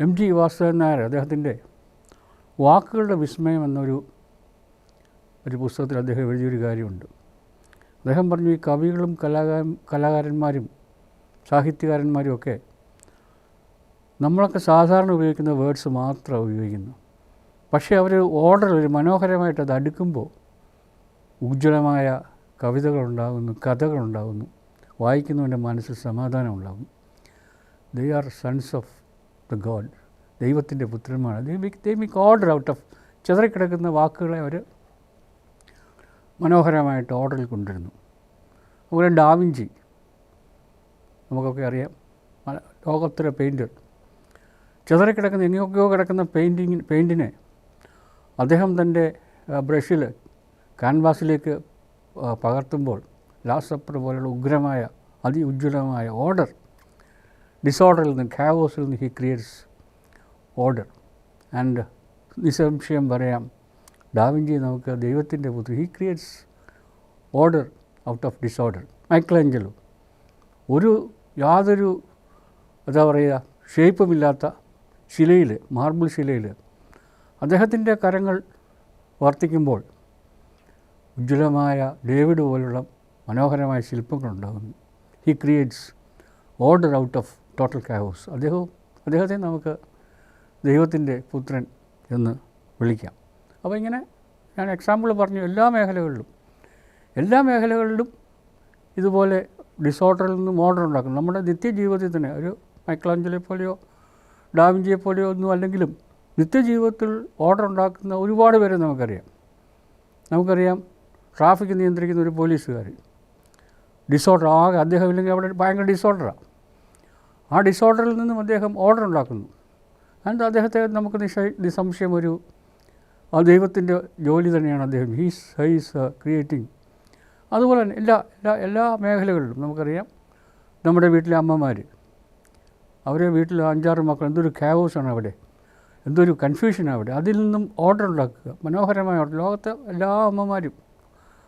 M G Vasudevan Nair അദ്ദേഹത്തിന്റെ വാക്കുകളുടെ വിസ്മയം എന്നൊരു ഒരു പുസ്തകത്തിൽ അദ്ദേഹം എഴുതിയൊരു കാര്യമുണ്ട്. അദ്ദേഹം പറഞ്ഞു ഈ കവികളും കലാകാര കലാകാരന്മാരും സാഹിത്യകാരന്മാരും ഒക്കെ നമ്മളൊക്കെ സാധാരണ ഉപയോഗിക്കുന്ന വേർഡ്സ് മാത്രമാണ് ഉപയോഗിക്കുന്നു. പക്ഷേ അവർ ഓർഡർ ഒരു മനോഹരമായിട്ട് അത് അടുക്കുമ്പോൾ ഉജ്ജ്വലമായ കവിതകളുണ്ടാകുന്നു കഥകളുണ്ടാകുന്നു. വായിക്കുന്നവന്റെ മനസ്സിൽ സമാധാനം ഉണ്ടാകും they are sons of the god ദൈവത്തിന്റെ പുത്രന്മാരാണ് they make order out of ചിതറിക്കിടക്കുന്ന വാക്കുകളെ അവർ മനോഹരമായിട്ട് ഓർഡറിൽ കൊണ്ടുവരുന്നു. അതുപോലെ ഡാവിഞ്ചി നമുക്കൊക്കെ അറിയാം. ലോകോത്തര പെയിന്റർ ചിതറിക്കിടക്കുന്ന എങ്ങനെയൊക്കെയോ കിടക്കുന്ന പെയിന്റിങ് പെയിന്റിനെ അദ്ദേഹം തന്റെ ബ്രഷിൽ ക്യാൻവാസിലേക്ക് പകർത്തുമ്പോൾ ലാസ്റ്റ് സപ്പർ പോലെയുള്ള ഉഗ്രമായ അതിഉജ്ജ്വലമായ ഓർഡർ ഡിസോർഡറിൽ നിന്ന് ഖാവോസിൽ നിന്ന് ഹി ക്രിയേറ്റ്സ് ഓർഡർ ആൻഡ് നിസ്സംശയം പറയാം ഡാവിഞ്ചി നമുക്ക് ദൈവത്തിന്റെ പുത്രി he creates order out of disorder Michelangelo ഒരു യാതൊരു എന്താ പറയുക ഷേപ്പുമില്ലാത്ത ശിലയിൽ മാർബിൾ ശിലയിൽ അദ്ദേഹത്തിന്റെ കരങ്ങൾ വർത്തിക്കുമ്പോൾ ഉജ്ജ്വലമായ ഡേവിഡ് പോലുള്ള മനോഹരമായ ശില്പങ്ങളുണ്ടാകുന്നു. He creates order out of total chaos അദ്ദേഹവും അദ്ദേഹത്തെ നമുക്ക് ദൈവത്തിന്റെ പുത്രൻ എന്ന് വിളിക്കാം. അപ്പോൾ ഇങ്ങനെ ഞാൻ എക്സാമ്പിൾ പറഞ്ഞു എല്ലാ മേഖലകളിലും. എല്ലാ മേഖലകളിലും ഇതുപോലെ ഡിസോർഡറിൽ നിന്ന് മോഡർ ഉണ്ടാക്കും നമ്മുടെ നിത്യജീവിതത്തിൽ തന്നെ ഒരു മൈക്ലാഞ്ചലെ പോലെയോ ഡാവിഞ്ചിയെ പോലെയോ ഒന്നും അല്ലെങ്കിലും നിത്യജീവിതത്തിൽ ഓർഡർ ഉണ്ടാക്കുന്ന ഒരുപാട് പേരെ നമുക്കറിയാം. നമുക്കറിയാം ട്രാഫിക് നിയന്ത്രിക്കുന്ന ഒരു പോലീസുകാർ ഡിസോർഡർ ആകെ അദ്ദേഹം ഇല്ലെങ്കിൽ അവിടെ ഭയങ്കര ഡിസോർഡറാണ് ആ ഡിസോർഡറിൽ നിന്നും അദ്ദേഹം ഓർഡർ ഉണ്ടാക്കുന്നു. അതുകൊണ്ട് അദ്ദേഹത്തെ നമുക്ക് നിശ നിസ്സംശയം ഒരു ആ ദൈവത്തിന്റെ ജോലി തന്നെയാണ് അദ്ദേഹം. ഹീസ് ഹൈസ് ക്രിയേറ്റിംഗ് അതുപോലെ തന്നെ എല്ലാ എല്ലാ എല്ലാ മേഖലകളിലും നമുക്കറിയാം നമ്മുടെ വീട്ടിലെ അമ്മമാർ അവരെ വീട്ടിൽ അഞ്ചാറ് മക്കൾ എന്തൊരു ക്യാവോസാണ് അവിടെ. എന്തൊരു കൺഫ്യൂഷനാണ് അവിടെ. അതിൽ നിന്നും ഓർഡർ ഉണ്ടാക്കുക. മനോഹരമായ ഓർഡർ ലോകത്തെ എല്ലാ അമ്മമാരും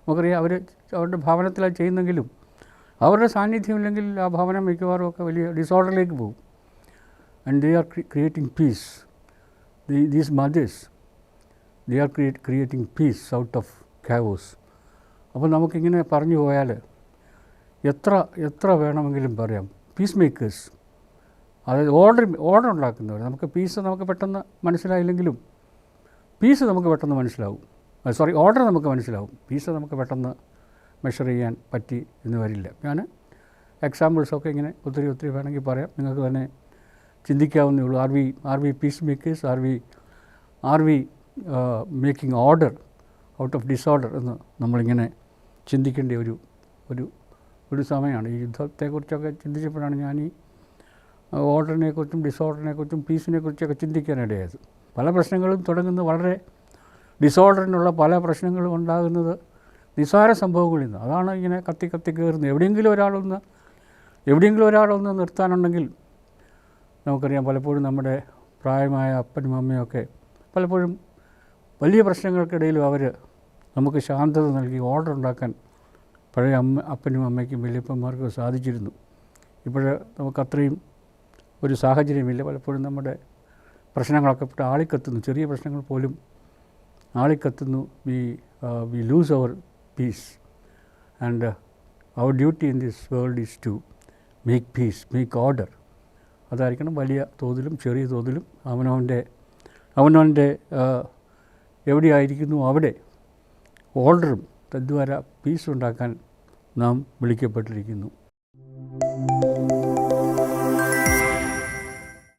നമുക്കറിയാം അവർ അവരുടെ ഭവനത്തിലാണ് ചെയ്യുന്നെങ്കിലും അവരുടെ സാന്നിധ്യമില്ലെങ്കിൽ ആ ഭവനം മിക്കവാറും ഒക്കെ വലിയ ഡിസോർഡറിലേക്ക് പോകും. And they are creating peace these mothers they are create creating peace out of chaos അപ്പോൾ നമുക്കിങ്ങനെ പറഞ്ഞു പോയാൽ എത്ര എത്ര വേണമെങ്കിലും പറയാം. പീസ് മേക്കേഴ്സ് അതായത് ഓർഡർ ഓർഡർ ഉണ്ടാക്കുന്നവർ നമുക്ക് പീസ് നമുക്ക് പെട്ടെന്ന് മനസ്സിലായില്ലെങ്കിലും പീസ് നമുക്ക് പെട്ടെന്ന് മനസ്സിലാവും. സോറി ഓർഡർ നമുക്ക് മനസ്സിലാവും. പീസ് നമുക്ക് പെട്ടെന്ന് മെഷർ ചെയ്യാൻ പറ്റി എന്ന് വരില്ല. ഞാൻ എക്സാമ്പിൾസൊക്കെ ഇങ്ങനെ ഒത്തിരി ഒത്തിരി വേണമെങ്കിൽ പറയാം. നിങ്ങൾക്ക് തന്നെ ചിന്തിക്കാവുന്നേ ഉള്ളൂ. Are we are we peace makers are we are we making order out of disorder എന്ന് നമ്മളിങ്ങനെ ചിന്തിക്കേണ്ട ഒരു ഒരു ഒരു സമയമാണ്. ഈ യുദ്ധത്തെക്കുറിച്ചൊക്കെ ചിന്തിച്ചപ്പോഴാണ് ഞാൻ ഈ ഓർഡറിനെക്കുറിച്ചും ഡിസോർഡറിനെക്കുറിച്ചും പീസിനെക്കുറിച്ചൊക്കെ ചിന്തിക്കാനിടയായത്. പല പ്രശ്നങ്ങളും തുടങ്ങുന്നത് വളരെ ഡിസോർഡറിനുള്ള പല പ്രശ്നങ്ങളും ഉണ്ടാകുന്നത് നിസ്സാര സംഭവങ്ങളിൽ നിന്ന്. അതാണ് ഇങ്ങനെ കത്തി കത്തി കയറുന്നത്. എവിടെയെങ്കിലും ഒരാളൊന്ന് എവിടെയെങ്കിലും ഒരാളൊന്ന് നിർത്താനുണ്ടെങ്കിൽ നമുക്കറിയാം പലപ്പോഴും നമ്മുടെ പ്രായമായ അപ്പനും അമ്മയൊക്കെ പലപ്പോഴും വലിയ പ്രശ്നങ്ങൾക്കിടയിലും അവർ നമുക്ക് ശാന്തത നൽകി ഓർഡർ ഉണ്ടാക്കാൻ പഴയ അമ്മ അപ്പനും അമ്മയ്ക്കും വലിയപ്പന്മാർക്കും സാധിച്ചിരുന്നു. ഇപ്പോൾ നമുക്കത്രയും ഒരു സാഹചര്യമില്ല. പലപ്പോഴും നമ്മുടെ പ്രശ്നങ്ങളൊക്കെ ആളിക്കത്തുന്നു. ചെറിയ പ്രശ്നങ്ങൾ പോലും ആളിക്കത്തുന്നു. We we lose our peace uh, our duty in this world is to make peace, make order. അതായിരിക്കണം വലിയ തോതിലും ചെറിയ തോതിലും അവനവന്റെ അവനവന്റെ എവിടെയായിരിക്കുന്നു അവിടെ ഓർഡറും തദ്വാര പീസ് ഉണ്ടാക്കാൻ നാം വിളിക്കപ്പെട്ടിരിക്കുന്നു